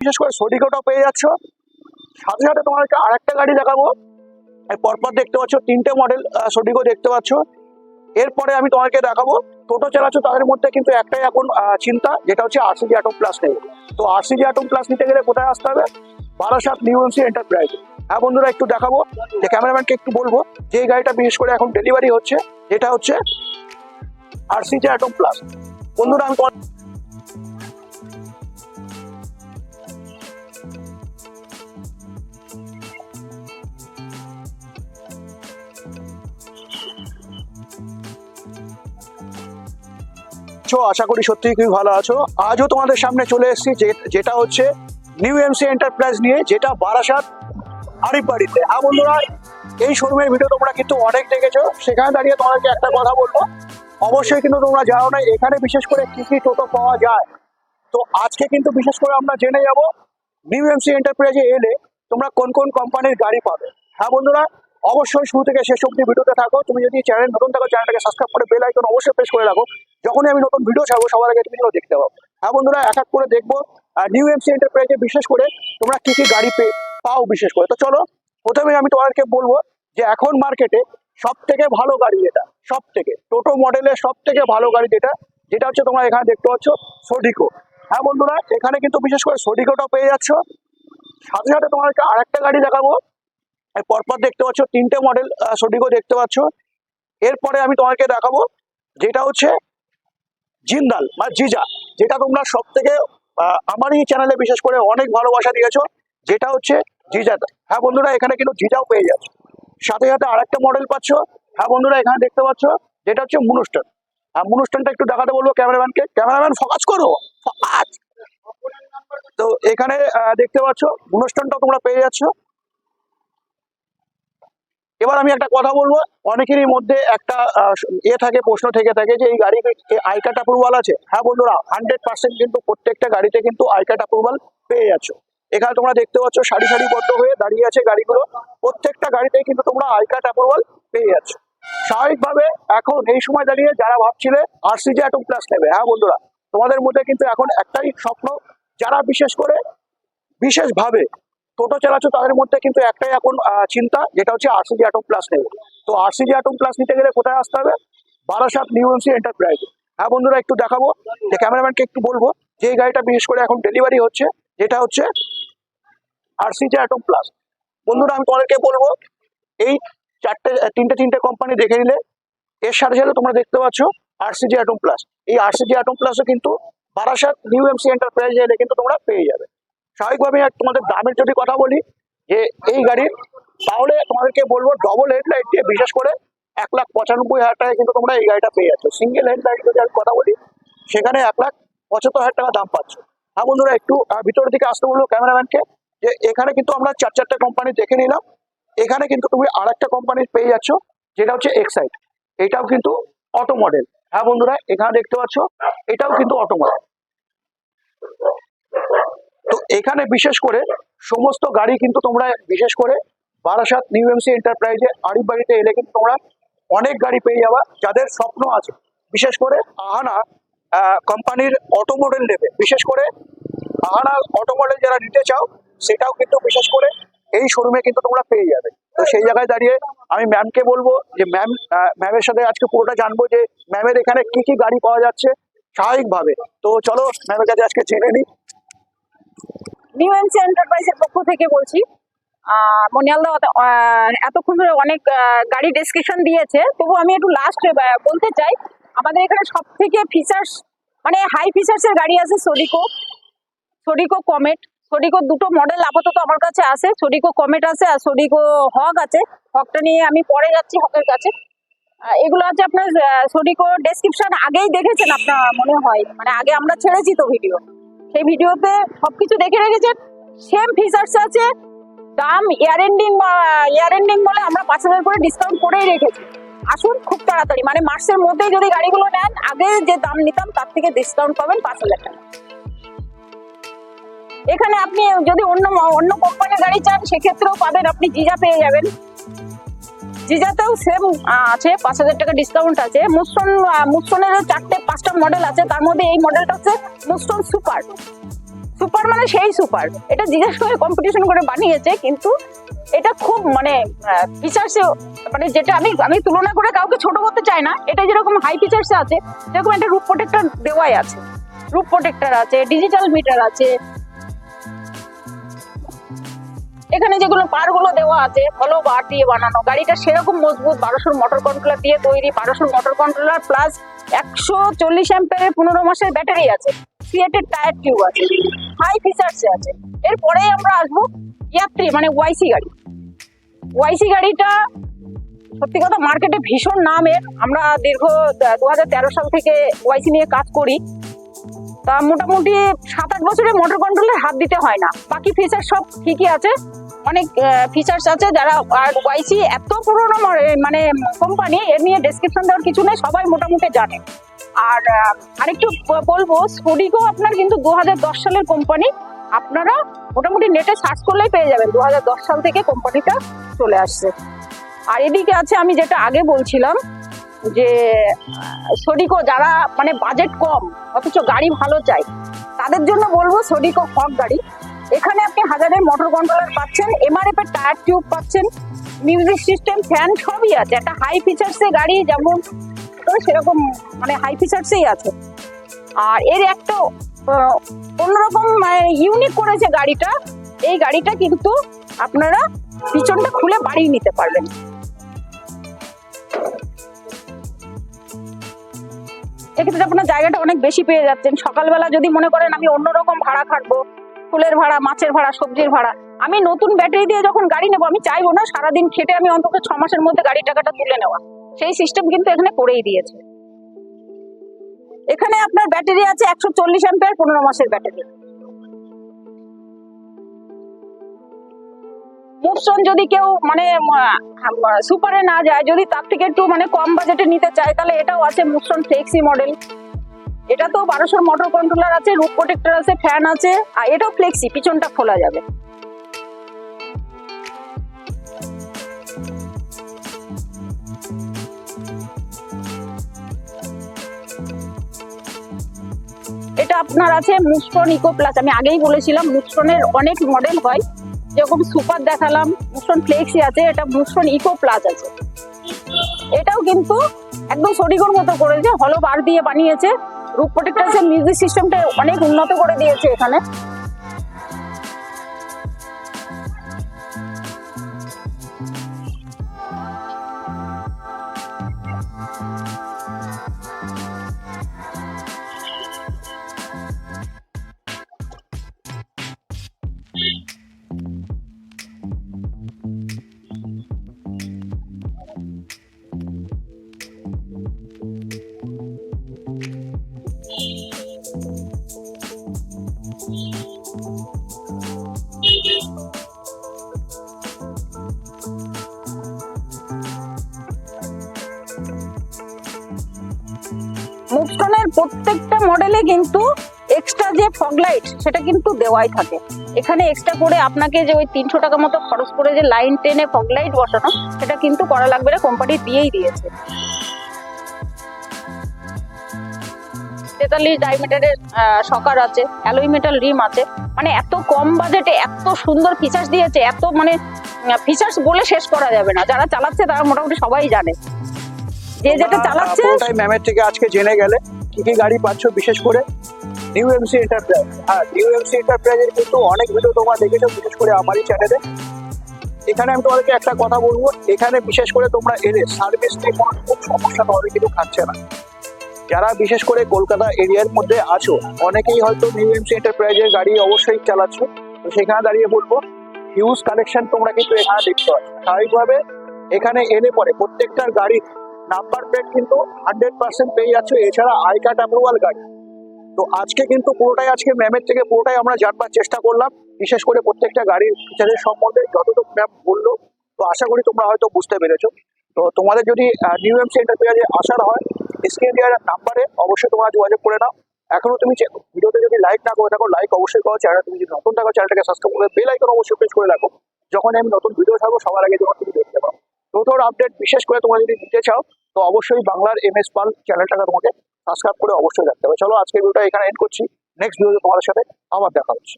বিশেষ করে সোডিকোটাও পেয়ে যাচ্ছ। সাথে সাথে তোমাদেরকে আরেকটা গাড়ি দেখাবো। পরপর দেখতে পাচ্ছ, তিনটে মডেল সোডিকো দেখতে পাচ্ছ। এরপরে আমি তোমাকে দেখাবো, টোটো চালাচ্ছ তাদের মধ্যে কিন্তু একটাই এখন চিন্তা, যেটা হচ্ছে আরসিজি অ্যাটম প্লাস নেবে তো আরসিজি অ্যাটম প্লাস নিতে গেলে কোথায় আসতে হবে? বারাসাত নিউ এমসি এন্টারপ্রাইজ হ্যাঁ বন্ধুরা, একটু দেখাবো। যে ক্যামেরাম্যানকে একটু বলব যে গাড়িটা বিশেষ করে এখন ডেলিভারি হচ্ছে যেটা হচ্ছে আরসিজি অ্যাটম প্লাস বন্ধুরা, আমি আছো? আশা করি সত্যি খুবই ভালো আছো। আজও তোমাদের সামনে চলে এসেছি যেটা হচ্ছে নিউ এমসি এন্টারপ্রাইজ নিয়ে, যেটা বারাসাত আরিফ বাড়িতে হ্যাঁ বন্ধুরা, এই শোরুমের ভিডিও তোমরা কিন্তু অনেক দেখেছ। সেখানে দাঁড়িয়ে তোমাদেরকে একটা কথা বলব। অবশ্যই কিন্তু তোমরা জানো না, এখানে বিশেষ করে কি কি টোটো পাওয়া যায়। তো আজকে কিন্তু বিশেষ করে আমরা জেনে যাব নিউ এমসি এন্টারপ্রাইজে এলে তোমরা কোন কোন কোম্পানির গাড়ি পাবে। হ্যাঁ বন্ধুরা অবশ্যই শুরু থেকে শেষ অব্দি ভিডিওতে থাকো। তুমি যদি চ্যানেল নতুন থাকো চ্যানেলটাকে সাবস্ক্রাইব করে বেল আইকন অবশ্যই প্রেস করে রাখো। যখনই আমি নতুন ভিডিও ছাড়বো, সবার আগে তুমি যেন দেখতে পাবো হ্যাঁ বন্ধুরা, এক এক করে দেখব। আর নিউ এমসি এন্টারপ্রাইজে বিশেষ করে তোমরা কি কি গাড়ি পাও বিশেষ করে। তো চলো প্রথমে আমি তোমাদেরকে বলব যে এখন মার্কেটে সব থেকে ভালো গাড়ি যেটা সব থেকে টোটো মডেলের সব থেকে ভালো গাড়ি যেটা যেটা হচ্ছে তোমরা এখানে দেখতে পাচ্ছ সোডিকো হ্যাঁ বন্ধুরা, এখানে কিন্তু বিশেষ করে সোডিকোটাও পেয়ে যাচ্ছ। সাথে সাথে তোমাদেরকে আরেকটা গাড়ি দেখাবো। পরপর দেখতে পাচ্ছ তিনটে মডেল সোডিকো দেখতে পাচ্ছ। এরপরে আমি তোমাকে দেখাবো যেটা হচ্ছে জিন্দাল বা জিজা, যেটা তোমরা সব থেকে আমার এই চ্যানেলে বিশেষ করে অনেক ভালোবাসা দিয়েছ, যেটা হচ্ছে জিজা হ্যাঁ বন্ধুরা, এখানে কিন্তু জিজাও পেয়ে যাচ্ছ। সাথে সাথে আরেকটা মডেল পাচ্ছ। হ্যাঁ বন্ধুরা, এখানে দেখতে পাচ্ছ যেটা হচ্ছে মুনুস্টান আর মুনুস্টানটা একটু দেখাতে বলব ক্যামেরাম্যানকে ক্যামেরাম্যান ফোকাস করো ফোকাস তো এখানে দেখতে পাচ্ছ মুনুস্টানটাও তোমরা পেয়ে যাচ্ছ। এবার আমি একটা কথা বলব, অনেকেরই মধ্যে একটা এ থাকে, প্রশ্ন থেকে থাকে যে এই গাড়ি আই অ্যাপ্রুভাল আছে। হ্যাঁ বন্ধুরা হান্ড্রেড পার্সেন্ট কিন্তু প্রত্যেকটা গাড়িতে কিন্তু আই অ্যাপ্রুভাল পেয়ে যাচ্ছ। এখানে তোমরা দেখতে পাচ্ছ সারি সারিবদ্ধ হয়ে দাঁড়িয়ে আছে গাড়িগুলো। প্রত্যেকটা গাড়িতেই কিন্তু তোমরা আই অ্যাপ্রুভাল পেয়ে যাচ্ছ। স্বাভাবিকভাবে এখন এই সময় দাঁড়িয়ে যারা ভাবছিলে আরসিজি অ্যাটম প্লাস নেবে হ্যাঁ বন্ধুরা, তোমাদের মধ্যে কিন্তু এখন একটাই স্বপ্ন, যারা বিশেষ করে, বিশেষভাবে টোটো চালাচ্ছ তাদের মধ্যে কিন্তু একটাই এখন চিন্তা, যেটা হচ্ছে আরসিজি অ্যাটম প্লাস নেবে। তো আরসিজি অ্যাটম প্লাস নিতে গেলে কোথায় আসতে হবে? বারাসাত নিউ এমসি এন্টারপ্রাইজ হ্যাঁ বন্ধুরা, একটু দেখাবো। যে ক্যামেরাম্যানকে একটু বলব, যে গাড়িটা বিশেষ করে এখন ডেলিভারি হচ্ছে, যেটা হচ্ছে আরসিজি অ্যাটম প্লাস বন্ধুরা, আমি তোমাদেরকে বলব, এই চারটে, তিনটে তিনটে কোম্পানি দেখে নিলে, এর সাথে সাথে তোমরা দেখতে পাচ্ছ আরসিজি অ্যাটম প্লাস এই আরসিজি অ্যাটম প্লাসও কিন্তু বারাসাত নিউ এমসি এন্টারপ্রাইজে এলে কিন্তু তোমরা পেয়ে যাবে। স্বাভাবিকভাবে তোমাদের দামের যদি কথা বলি, যে এই গাড়ির তাহলে তোমাদেরকে বলব ডবল হেডলাইট দিয়ে বিশেষ করে এক লাখ পঁচানব্বই হাজার টাকায় কিন্তু তোমরা এই গাড়িটা পেয়ে যাচ্ছ। সিঙ্গেল হেডলাইট যদি আমি কথা বলি, সেখানে এক লাখ পঁচাত্তর হাজার টাকা দাম পাচ্ছ। হ্যাঁ বন্ধুরা, একটু ভিতরের দিকে আসতে বলব ক্যামেরাম্যানকে, যে এখানে কিন্তু আমরা চার চারটে কোম্পানি দেখে নিলাম। এখানে কিন্তু তুমি আর একটা কোম্পানির পেয়ে যাচ্ছ, যেটা হচ্ছে এক্সাইট এটাও কিন্তু অটো মডেল হ্যাঁ বন্ধুরা, এখানে দেখতে পাচ্ছ, এটাও কিন্তু অটো মডেল তো এখানে বিশেষ করে সমস্ত গাড়ি কিন্তু তোমরা, বিশেষ করে বারাসাত নিউ এমসি এন্টারপ্রাইজে আরিফ বাড়িতে এলে কিন্তু তোমরা অনেক গাড়ি পেয়ে যাবা যাদের স্বপ্ন আছে। বিশেষ করে আহানা কোম্পানির অটো মডেল নেবে। বিশেষ করে আহানা অটো মডেল যারা নিতে চাও, সেটাও কিন্তু বিশেষ করে এই শোরুমে কিন্তু তোমরা পেয়ে যাবে। তো সেই জায়গায় দাঁড়িয়ে আমি ম্যামকে বলব যে ম্যাম ম্যামের সাথে আজকে পুরোটা জানব যে ম্যামের এখানে কি কি গাড়ি পাওয়া যাচ্ছে স্বাভাবিকভাবে। তো চলো ম্যামের কাছে আজকে জেনে নিই। নিউ এমসি এন্টারপ্রাইজের পক্ষ থেকে বলছি। মনিয়ালদা এতক্ষণ ধরে অনেক গাড়ি ডেসক্রিপশন দিয়েছে। তবু আমি একটু লাস্ট বলতে চাই, আমাদের এখানে সব থেকে ফিচার্স মানে হাই ফিচার্সের গাড়ি আছে সোডিকো সোডিকো কমেট সোডিকো দুটো মডেল আপাতত আমার কাছে আছে। সোডিকো কমেট আছে আর সোডিকো হক আছে। হকটা নিয়ে আমি পরে যাচ্ছি হকের কাছে। এগুলো আছে আপনার সোডিকো ডেসক্রিপশন আগেই দেখেছেন আপনার মনে হয়? মানে আগে আমরা ছেড়েছি তো ভিডিও সেই ভিডিওতে সবকিছু দেখে রেখেছেন। সেম ফিচার্স আছে। দাম ইয়ার এন্ডিং ইয়ার এন্ডিং বলে আমরা পাঁচ হাজার করে ডিসকাউন্ট করেই রেখেছি। আসুন খুব তাড়াতাড়ি মানে মাসের মধ্যেই যদি গাড়িগুলো নেন, আগে যে দাম নিতাম তার থেকে ডিসকাউন্ট পাবেন পাঁচ হাজার টাকা। এখানে আপনি যদি অন্য অন্য কোম্পানির গাড়ি চান, সেক্ষেত্রেও পাবেন, আপনি জিজা পেয়ে যাবেন। জিজাতেও সেম আছে, পাঁচ হাজার টাকা ডিসকাউন্ট আছে। মুসন মুসনের চারটে, পাঁচটা মডেল আছে। তার মধ্যে এই মডেলটা হচ্ছে মুসন সুপার সুপার মানে সেই সুপার এটা জিজ্ঞেস করে কম্পিটিশন করে বানিয়েছে, কিন্তু এটা খুব মানে ফিচার্সে মানে যেটা আমি আমি তুলনা করে কাউকে ছোট করতে চাই না। এটা যেরকম হাই ফিচার্সে আছে, সেরকম একটা রূপ প্রোটেক্টর দেওয়াই আছে। রূপ প্রোটেক্টর আছে ডিজিটাল মিটার আছে এখানে যেগুলো বারগুলো দেওয়া আছে, হলো বার দিয়ে বানানো। গাড়িটা সেরকম মজবুত, বারোশোর মোটর কন্ট্রোলার দিয়ে তৈরি। বারোশোর মোটর কন্ট্রোলার প্লাস একশো চল্লিশ অ্যাম্পের পনেরো মাসের ব্যাটারি আছে। সিএটের টায়ার টিউব আছে। হাই ফিচার্সে আছে। এরপরেই আমরা আসব ইয়াত্রী মানে ওয়াইসি গাড়ি। ওয়াইসি গাড়িটা সত্যি কথা মার্কেটে ভীষণ নামের। আমরা দীর্ঘ দু হাজার তেরো সাল থেকে ওয়াইসি নিয়ে কাজ করি। তা মোটামুটি সাত আট বছরে মোটর কন্ট্রোলের হাত দিতে হয় না। বাকি ফিচার সব ঠিকই আছে। অনেক ফিচার্স আছে যারা আর ওয়াইসি এত পুরোনো মানে কোম্পানি এর নিয়ে ডেসক্রিপশন দেওয়ার কিছু নেই, সবাই মোটামুটি জানে। আর আরেকটু বলব স্কুডিকো আপনার কিন্তু দু হাজার দশ সালের কোম্পানি আপনারা মোটামুটি নেটে সার্চ করলেই পেয়ে যাবেন দু হাজার দশ সাল থেকে কোম্পানিটা চলে আসছে। আর এদিকে আছে, আমি যেটা আগে বলছিলাম যে, সডিকো যারা মানে বাজেট কম, অথচ গাড়ি ভালো চাই, তাদের জন্য বলব সডিকো হক গাড়ি। এখানে আপনি হাজারের মোটর কন্ট্রোলার পাচ্ছেন এমআরএফ এর টায়ার টিউব পাচ্ছেন মিউজিক সিস্টেম ফ্যান সবই আছে। একটা হাই ফিচার্সে গাড়ি যেমন সেরকম মানে হাই ফিচার্সেই আছে। আর এর একটা অন্যরকম ইউনিক করেছে গাড়িটা, এই গাড়িটা কিন্তু আপনারা পিছনটা খুলে বাড়িয়ে নিতে পারবেন। এক্ষেত্রে আপনার জায়গাটা অনেক বেশি পেয়ে যাচ্ছেন। সকালবেলা যদি মনে করেন আমি অন্যরকম ভাড়া খাটবো, ফুলের ভাড়া, মাছের ভাড়া, সবজির ভাড়া, আমি নতুন ব্যাটারি দিয়ে যখন গাড়ি নেব, আমি চাইব না সারাদিন খেটে আমি অন্তত ছ মাসের মধ্যে গাড়ির টাকাটা তুলে নেওয়া। সেই সিস্টেম কিন্তু এখানে করেই দিয়েছে। এখানে আপনার ব্যাটারি আছে একশো চল্লিশ অ্যাম্পিয়ার পনেরো মাসের ব্যাটারি মুভসন যদি কেউ মানে সুপারে না যায়, যদি তার থেকে একটু মানে কম বাজেটে নিতে চায়, তাহলে এটাও আছে মুভসন ফ্লেক্সি মডেল এটা তো বারোশোর মোটর কন্ট্রোলার আছে রুট প্রোটেক্টর আছে ফ্যান আছে, আর এটাও ফ্লেক্সি পিছনটা খোলা যাবে। এটা আপনার আছে মুস্টন ইকো প্লাস আমি আগেই বলেছিলাম মুস্টনের অনেক মডেল হয়। যেরকম সুপার দেখালাম, ভূষণ ফ্লেক্সি আছে, এটা ভূষণ ইকো প্লাস আছে। এটাও কিন্তু একদম সরিগোর মতো করেছে হলো বার দিয়ে বানিয়েছে, রূপ প্রোটেক্টার মিউজিক সিস্টেমটা অনেক উন্নত করে দিয়েছে এখানে। প্রত্যেকটা মডেলে কিন্তু এক্সট্রা যে ফগ লাইট সেটা কিন্তু দেওয়াই থাকে। এখানে এক্সট্রা করে আপনাকে যে ওই তিনশো টাকা মতো খরচ করে যে লাইন টেনে ফগ লাইট বসানো সেটা কিন্তু করা লাগবে না কোম্পানি দিয়েই দিয়েছে। তেতাল্লিশ ডাইমিটারের সকার আছে অ্যালোইমেটাল রিম আছে। মানে এত কম বাজেটে এত সুন্দর ফিচার্স দিয়েছে এত মানে ফিচার্স বলে শেষ করা যাবে না। যারা চালাচ্ছে তারা মোটামুটি সবাই জানে। যে যেটা চালাচ্ছে ম্যামের থেকে আজকে জেনে গেলে? কি গাড়ি পাচ্ছ, বিশেষ করে নিউ এমসি এন্টারপ্রাইজ হ্যাঁ নিউ এমসি এন্টারপ্রাইজের কিন্তু অনেক ভিডিও তোমরা দেখেছ, বিশেষ করে আমারই চ্যানেলে এখানে আমি তোমাদেরকে একটা কথা বলব, এখানে বিশেষ করে তোমরা এলে সার্ভিস নিয়ে কোনো খুব সমস্যা তোমাদের কিন্তু খাচ্ছে না। যারা বিশেষ করে কলকাতা এরিয়ার মধ্যে আছো, অনেকেই হয়তো নিউ এমসি এন্টারপ্রাইজের গাড়ি অবশ্যই চালাচ্ছ। তো সেখানে দাঁড়িয়ে বলব হিউজ কালেকশন তোমরা কিন্তু এখানে দেখতে পাচ্ছ। স্বাভাবিকভাবে এখানে এনে পরে প্রত্যেকটার গাড়ির নাম্বার প্লেট কিন্তু হান্ড্রেড পার্সেন্ট পেয়ে যাচ্ছে, এছাড়া আই কার্ড অ্যাপ্রুভাল গাড়ি তো আজকে কিন্তু পুরোটাই, আজকে ম্যামের থেকে পুরোটাই আমরা জানবার চেষ্টা করলাম। বিশেষ করে প্রত্যেকটা গাড়ির ফিচারের সম্বন্ধে যতটুকু ম্যাম বলল, তো আশা করি তোমরা হয়তো বুঝতে পেরেছ। তো তোমাদের যদি নিউ এম সেন্টার পেজে আসার হয় স্ক্রিন দেওয়ার নাম্বারে অবশ্যই তোমরা যোগাযোগ করে নাও। এখনও তুমি ভিডিওতে যদি লাইক না করে থাকো লাইক অবশ্যই করো। চ্যানেল তুমি যদি নতুন থাকো চ্যানেলটাকে সাবস্ক্রাইব করে বেল আইকন অবশ্যই প্রেস করে রাখো। যখন আমি নতুন ভিডিও থাকব সবার আগে যখন তুমি দেখতে পাও নতুন আপডেট বিশেষ করে তোমরা যদি দিতে চাও তো অবশ্যই বাংলার এম এস পাল চ্যানেলটাকে তোমাকে সাবস্ক্রাইব করে অবশ্যই রাখতে হবে। চলো আজকের ভিডিওটা এখানে এন্ড করছি। নেক্সট ভিডিওতে তোমাদের সাথে আবার দেখা হচ্ছে।